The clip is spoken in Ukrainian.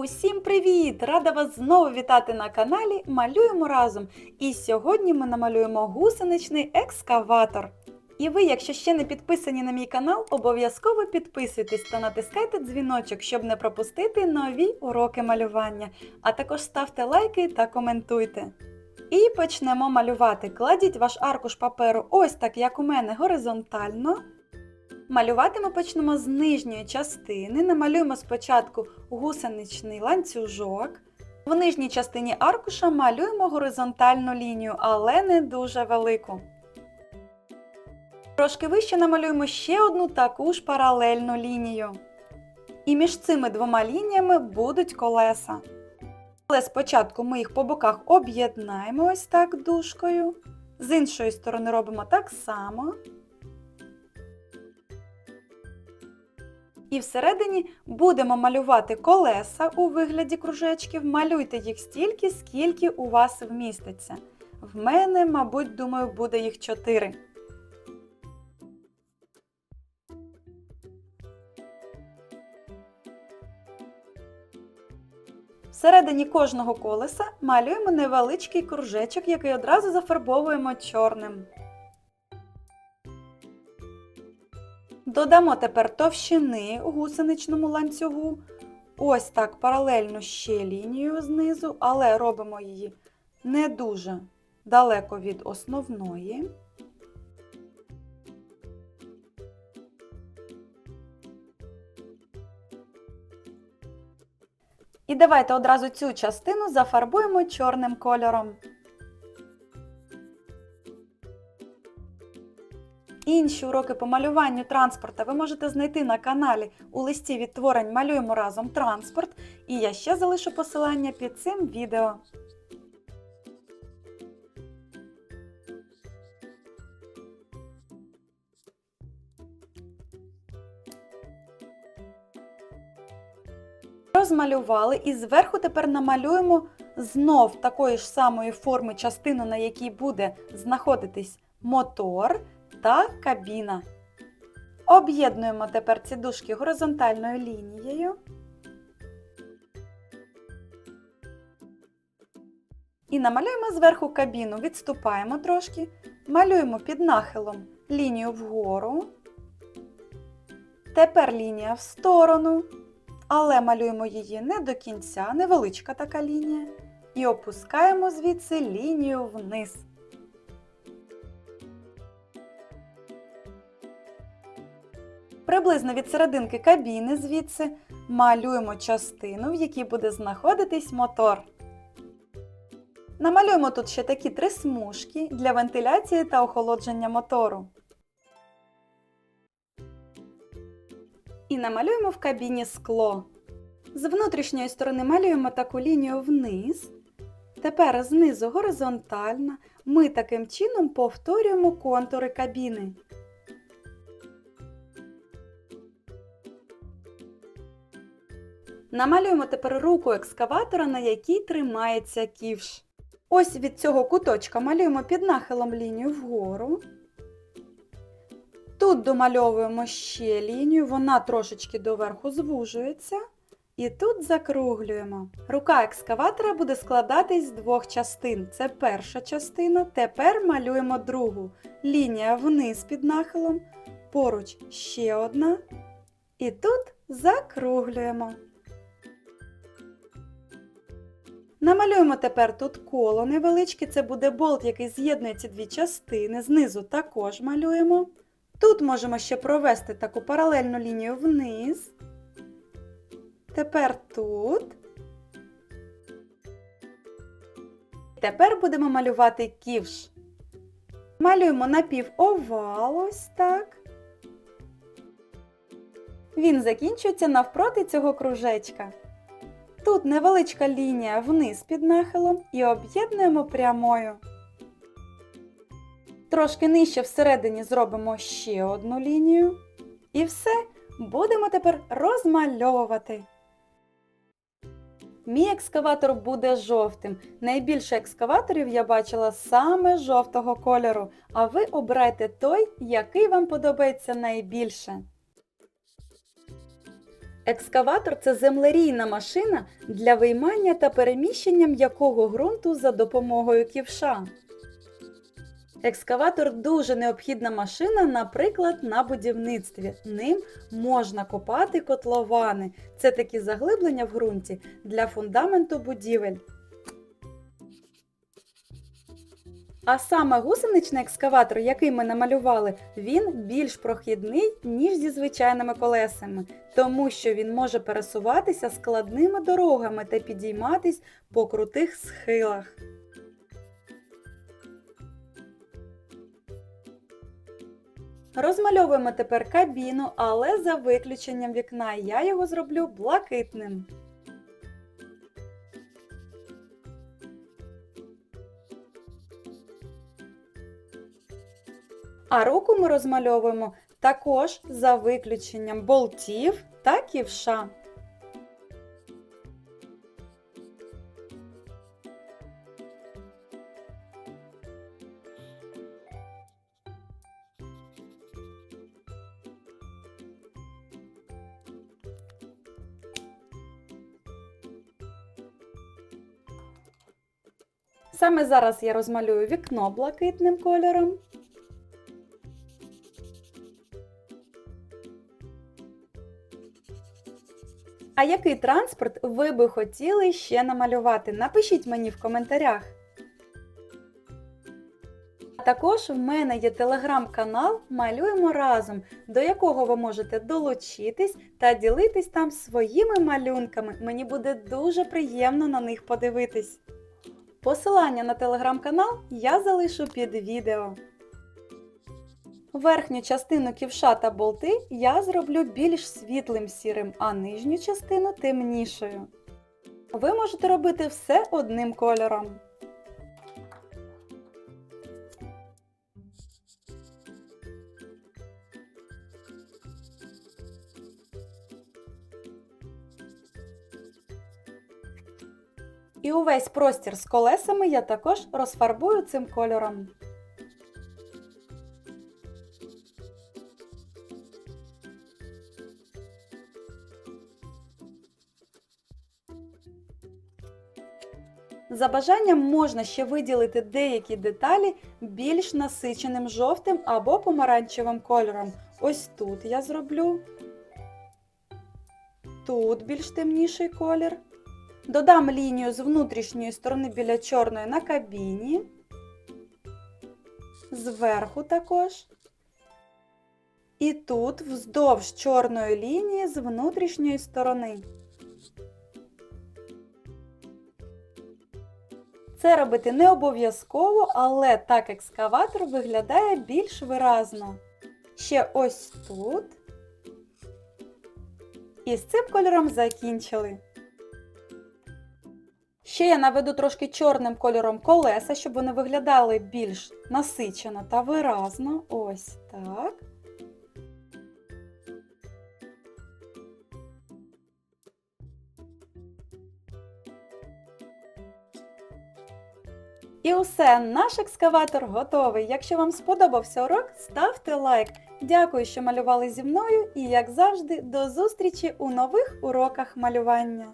Усім привіт! Рада вас знову вітати на каналі Малюємо разом. І сьогодні ми намалюємо гусеничний екскаватор. І ви, якщо ще не підписані на мій канал, обов'язково підписуйтесь та натискайте дзвіночок, щоб не пропустити нові уроки малювання. А також ставте лайки та коментуйте. І почнемо малювати. Кладіть ваш аркуш паперу ось так, як у мене, горизонтально. Малювати ми почнемо з нижньої частини. Намалюємо спочатку гусеничний ланцюжок. В нижній частині аркуша малюємо горизонтальну лінію, але не дуже велику. Трошки вище намалюємо ще одну таку ж паралельну лінію. І між цими двома лініями будуть колеса. Але спочатку ми їх по боках об'єднаємо ось так дужкою. З іншої сторони робимо так само. І всередині будемо малювати колеса у вигляді кружечків. Малюйте їх стільки, скільки у вас вміститься. В мене, мабуть, думаю, буде їх 4. Всередині кожного колеса малюємо невеличкий кружечок, який одразу зафарбовуємо чорним. Додамо тепер товщини гусеничному ланцюгу. Ось так паралельно ще лінію знизу, але робимо її не дуже далеко від основної. І давайте одразу цю частину зафарбуємо чорним кольором. Інші уроки по малюванню транспорта ви можете знайти на каналі у листі відтворень Малюємо разом транспорт, і я ще залишу посилання під цим відео. Розмалювали і зверху тепер намалюємо знов такої ж самої форми частину, на якій буде знаходитись мотор та кабіна. Об'єднуємо тепер ці дужки горизонтальною лінією. І намалюємо зверху кабіну, відступаємо трошки, малюємо під нахилом лінію вгору. Тепер лінія в сторону, але малюємо її не до кінця, невеличка така лінія. І опускаємо звідси лінію вниз. Приблизно від серединки кабіни звідси малюємо частину, в якій буде знаходитись мотор. Намалюємо тут ще такі три смужки для вентиляції та охолодження мотору. І намалюємо в кабіні скло. З внутрішньої сторони малюємо таку лінію вниз. Тепер знизу горизонтально ми таким чином повторюємо контури кабіни. Намалюємо тепер руку екскаватора, на якій тримається ківш. Ось від цього куточка малюємо під нахилом лінію вгору. Тут домальовуємо ще лінію, вона трошечки доверху звужується. І тут закруглюємо. Рука екскаватора буде складатись з двох частин. Це перша частина. Тепер малюємо другу. Лінія вниз під нахилом, поруч ще одна. І тут закруглюємо. Намалюємо тепер тут коло невеличке, це буде болт, який з'єднує ці дві частини. Знизу також малюємо. Тут можемо ще провести таку паралельну лінію вниз. Тепер тут. Тепер будемо малювати ківш. Малюємо напівовал ось так. Він закінчується навпроти цього кружечка. Тут невеличка лінія вниз під нахилом і об'єднуємо прямою. Трошки нижче всередині зробимо ще одну лінію. І все, будемо тепер розмальовувати. Мій екскаватор буде жовтим. Найбільше екскаваторів я бачила саме жовтого кольору, а ви обирайте той, який вам подобається найбільше. Екскаватор це землерійна машина для виймання та переміщення м'якого ґрунту за допомогою ківша. Екскаватор дуже необхідна машина, наприклад, на будівництві. Ним можна копати котловани. Це такі заглиблення в ґрунті для фундаменту будівель. А саме гусеничний екскаватор, який ми намалювали, він більш прохідний, ніж зі звичайними колесами, тому що він може пересуватися складними дорогами та підійматись по крутих схилах. Розмальовуємо тепер кабіну, але за виключенням вікна. Я його зроблю блакитним. А руку ми розмальовуємо також за виключенням болтів та ківша. Саме зараз я розмалюю вікно блакитним кольором. А який транспорт ви би хотіли ще намалювати? Напишіть мені в коментарях. Також в мене є телеграм-канал Малюємо разом, до якого ви можете долучитись та ділитись там своїми малюнками. Мені буде дуже приємно на них подивитись. Посилання на телеграм-канал я залишу під відео. Верхню частину ківша та болти я зроблю більш світлим сірим, а нижню частину темнішою. Ви можете робити все одним кольором. І увесь простір з колесами я також розфарбую цим кольором. За бажанням можна ще виділити деякі деталі більш насиченим жовтим або помаранчевим кольором. Ось тут я зроблю. Тут більш темніший колір. Додам лінію з внутрішньої сторони біля чорної на кабіні. Зверху також. І тут вздовж чорної лінії з внутрішньої сторони. Це робити не обов'язково, але так екскаватор виглядає більш виразно. Ще ось тут. І з цим кольором закінчили. Ще я наведу трошки чорним кольором колеса, щоб вони виглядали більш насичено та виразно. Ось так. І усе, наш екскаватор готовий. Якщо вам сподобався урок, ставте лайк. Дякую, що малювали зі мною і, як завжди, до зустрічі у нових уроках малювання.